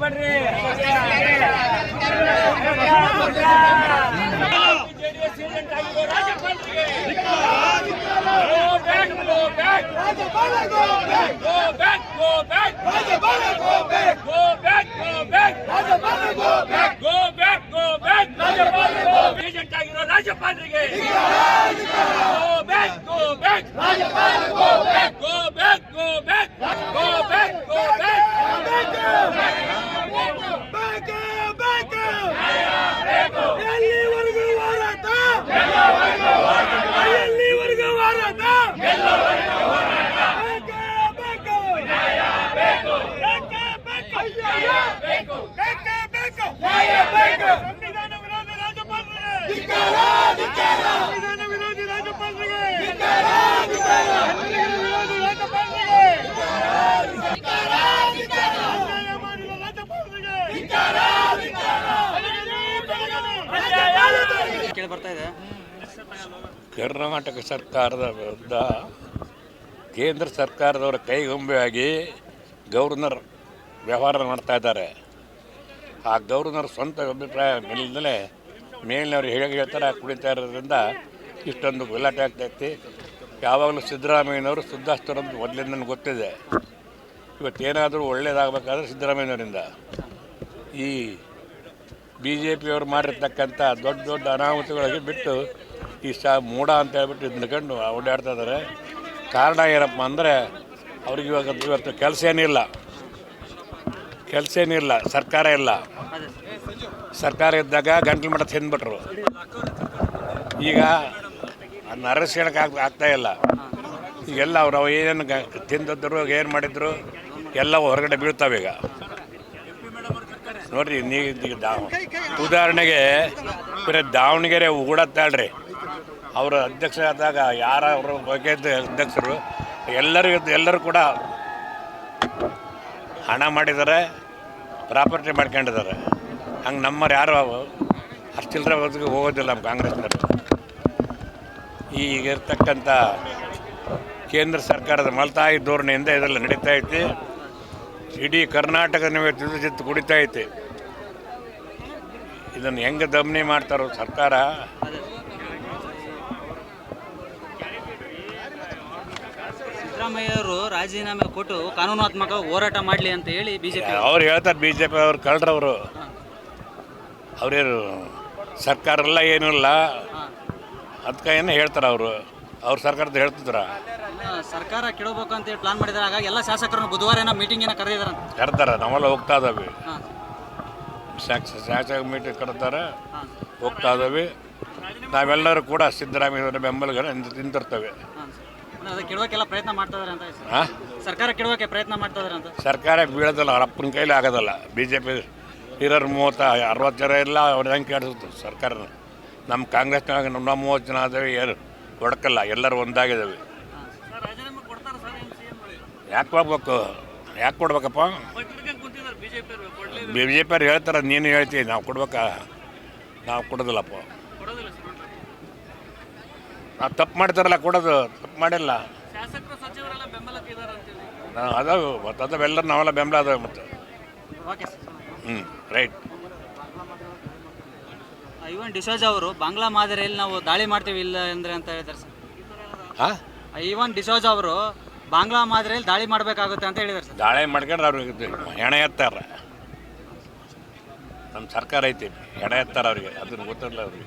बढ़ रहे राज्यपाल Go back! Go back! Karnataka ಸರ್ಕಾರದ ವಿರುದ್ಧ ಕೇಂದ್ರ ಸರ್ಕಾರದವರ ಕೈಗೊಂಬೆಯಾಗಿ ಗವರ್ನರ್ ವ್ಯವಹಾರ ಮಾಡ್ತಾ ಇದ್ದಾರೆ. ಆ ಗೌರ್ನರ್ ಸ್ವಂತ ಅಭಿಪ್ರಾಯ ಮೇಲಿಂದಲೇ ಮೇಲಿನವ್ರು ಹೇಗೆ ಹೇಳ್ತಾರೆ ಕುಡಿತಾ ಇರೋದ್ರಿಂದ ಇಷ್ಟೊಂದು ಗಲಾಟೆ ಆಗ್ತೈತಿ ಯಾವಾಗಲೂ ಸಿದ್ದರಾಮಯ್ಯನವರು ಸುದ್ದಾಸ್ತರಂತ ಮೊದಲಿಂದ ನನಗೆ ಗೊತ್ತಿದೆ. ಇವತ್ತೇನಾದರೂ ಒಳ್ಳೇದಾಗಬೇಕಾದ್ರೆ ಸಿದ್ದರಾಮಯ್ಯನವರಿಂದ. ಈ ಬಿ ಜೆ ಪಿಯವರು ಮಾಡಿರ್ತಕ್ಕಂಥ ದೊಡ್ಡ ದೊಡ್ಡ ಅನಾಹುತಗಳಿಗೆ ಬಿಟ್ಟು ಈ ಸಾ ಮೂಡ ಅಂತ ಹೇಳ್ಬಿಟ್ಟು ಇದನ್ಕೊಂಡು ಓಡಾಡ್ತಾ ಇದ್ದಾರೆ. ಕಾರಣ ಏನಪ್ಪ ಅಂದರೆ ಅವ್ರಿಗೆ ಇವಾಗ ಇವತ್ತು ಕೆಲಸ ಏನಿಲ್ಲ. ಕೆಲಸ ಏನಿಲ್ಲ, ಸರ್ಕಾರ ಇಲ್ಲ. ಸರ್ಕಾರ ಇದ್ದಾಗ ಗಂಟ್ಲು ಮಠ ತಿಂದ್ಬಿಟ್ರು. ಈಗ ಅದನ್ನ ಹೇಳಕ್ ಆಗ್, ಆಗ್ತಾ ಇಲ್ಲ. ಈಗೆಲ್ಲ ಅವ್ರು ಅವು ಏನು ತಿಂದಿದ್ರು, ಏನು ಮಾಡಿದ್ರು ಎಲ್ಲ ಹೊರಗಡೆ ಬೀಳ್ತಾವೆ ಈಗ. ನೋಡ್ರಿ ನೀ ಉದಾಹರಣೆಗೆ ಬರೀ ದಾವಣಗೆರೆ ಉಗುಡತ್ತಾಳ್ರಿ ಅವರ ಅಧ್ಯಕ್ಷರಾದಾಗ ಯಾರ ಅವರು ಬಗ್ಗೆ ಅಧ್ಯಕ್ಷರು, ಎಲ್ಲರಿಗೂ, ಎಲ್ಲರೂ ಕೂಡ ಹಣ ಮಾಡಿದ್ದಾರೆ ಪ್ರಾಪರ್ಟಿ ಮಾಡ್ಕೊಂಡಿದ್ದಾರೆ. ಹಂಗೆ ನಮ್ಮವ್ರು ಯಾರು ಅಷ್ಟಿಲ್ಲರ ಹೋಗೋದಿಲ್ಲ ನಮ್ಮ ಕಾಂಗ್ರೆಸ್ನವರು. ಈಗ ಇರ್ತಕ್ಕಂಥ ಕೇಂದ್ರ ಸರ್ಕಾರದ ಮಲತಾಯಿ ಧೋರಣೆಯಿಂದ ಇದೆಲ್ಲ ನಡೀತಾ ಐತಿ. ಇಡೀ ಕರ್ನಾಟಕ ನೀವು ತಿದ್ದು ಕುಡಿತಾ ಐತಿ. ಇದನ್ನು ಹೆಂಗೆ ದಮನಿ ಮಾಡ್ತಾರೋ ಸರ್ಕಾರ ಸಿದ್ದರಾಮಯ್ಯ ಅವರು ರಾಜೀನಾಮೆ ಕೊಟ್ಟು ಕಾನೂನಾತ್ಮಕ ಹೋರಾಟ ಮಾಡಲಿ ಅಂತ ಹೇಳಿ ಬಿಜೆಪಿ ಅವ್ರು. ಹೇಳ್ತಾರೆ ಬಿ ಜೆ ಪಿ ಅವ್ರು ಕಳ್ರವರು ಅವ್ರೇನು ಸರ್ಕಾರ ಎಲ್ಲ ಏನೂ ಇಲ್ಲ. ಅದಕ್ಕೆ ಏನು ಹೇಳ್ತಾರೆ ಅವರು? ಅವ್ರ ಸರ್ಕಾರದ ಹೇಳ್ತಿದ್ರ? ಸರ್ಕಾರ ಕೆಡಬೇಕು ಅಂತ ಹೇಳಿ ಪ್ಲಾನ್ ಮಾಡಿದ್ರೆ. ಹಾಗಾಗಿ ಎಲ್ಲ ಶಾಸಕರನ್ನು ಬುಧವಾರ ಏನೋ ಮೀಟಿಂಗ್ ಏನೋ ಕರೆದಿದ್ದಾರೆ ಕರ್ತಾರೆ ನಾವೆಲ್ಲ ಹೋಗ್ತಾ ಇದ್ದಾವೆ ಶಾಸ ಶಾಸಕ ಮೀಟಿಂಗ್ ಕರ್ತಾರೆ ಹೋಗ್ತಾ ಇದ್ದಾವೆ ನಾವೆಲ್ಲರೂ ಕೂಡ ಸಿದ್ದರಾಮಯ್ಯ ಬೆಂಬಲಿಗರ ನಿಂತಿರ್ತೇವೆ. ಪ್ರಯತ್ನ ಅಂತ. ಹಾಂ? ಸರ್ಕಾರ ಕೆಡೋಕೆ ಪ್ರಯತ್ನ ಅಂತ? ಸರ್ಕಾರ ಬೀಳೋದಿಲ್ಲ ಅಪ್ಪನ ಕೈಲಿ ಆಗೋದಲ್ಲ. ಬಿ ಜೆ ಪಿ ಇರೋರು ಮೂವತ್ತ ಅರವತ್ತು ಜನ ಇಲ್ಲ ಅವ್ರ ಹೆಂಗೆ ಕೇಳಿಸುತ್ತೆ ಸರ್ಕಾರನ? ನಮ್ಮ ಕಾಂಗ್ರೆಸ್ನಾಗ ನಮ್ಮ ಮೂವತ್ತು ಜನ ಆದವೆ ಏನು ಹೊಡ್ಕಲ್ಲ ಎಲ್ಲರೂ ಒಂದಾಗಿದ್ದಾವೆ ಯಾಕೆ ಹೋಗ್ಬೇಕು ಯಾಕೆ ಕೊಡ್ಬೇಕಪ್ಪ? ಬಿ ಜೆ ಪಿ ಅವ್ರು ಹೇಳ್ತಾರೆ ನೀನು ಹೇಳ್ತೀವಿ ನಾವು ಕೊಡ್ಬೇಕಾ? ನಾವು ಕೊಡೋದಿಲ್ಲಪ್ಪ. ತಪ್ಪು ಮಾಡ್ತಾರಲ್ಲ ಕೊಡೋದು ತಪ್ಪು ಮಾಡಿಲ್ಲ. ಶಾಸಕರು ಸಚಿವರೆಲ್ಲ ಬೆಂಬಲಕ್ಕೆ ಇದ್ದಾರೆ ಅಂತೇಳಿ. ನಾವು ಅದಾವೆ ಮತ್ತು ನಾವೆಲ್ಲ ಬೆಂಬಲ ಅದಾವೆ ಮತ್ತು. Okay sir. ಹ್ಞೂ ರೈಟ್. ಐವನ್ ಡಿಸೋಜ್ ಅವರು ಬಾಂಗ್ಲಾ ಮಾದರಿಯಲ್ಲಿ ನಾವು ದಾಳಿ ಮಾಡ್ತೀವಿ ಇಲ್ಲ ಅಂದ್ರೆ ಅಂತ ಹೇಳ್ತಾರೆ ಸರ್. ಹಾಂ? ಐವನ್ ಡಿಸೋಜ್ ಅವರು ಬಾಂಗ್ಲಾ ಮಾದರಿಯಲ್ಲಿ ದಾಳಿ ಮಾಡಬೇಕಾಗುತ್ತೆ ಅಂತ ಹೇಳಿದ್ದಾರೆ ಸರ್. ದಾಳಿ ಮಾಡ್ಕೊಂಡ್ರೆ ಅವ್ರಿಗೆ ಹೆಣ ಎತ್ತಾರ. ನಮ್ಮ ಸರ್ಕಾರ ಐತಿ ಹೆಣ ಎತ್ತಾರ ಅವ್ರಿಗೆ ಅದನ್ನು ಗೊತ್ತಿರಲ್ಲ ಅವ್ರಿಗೆ.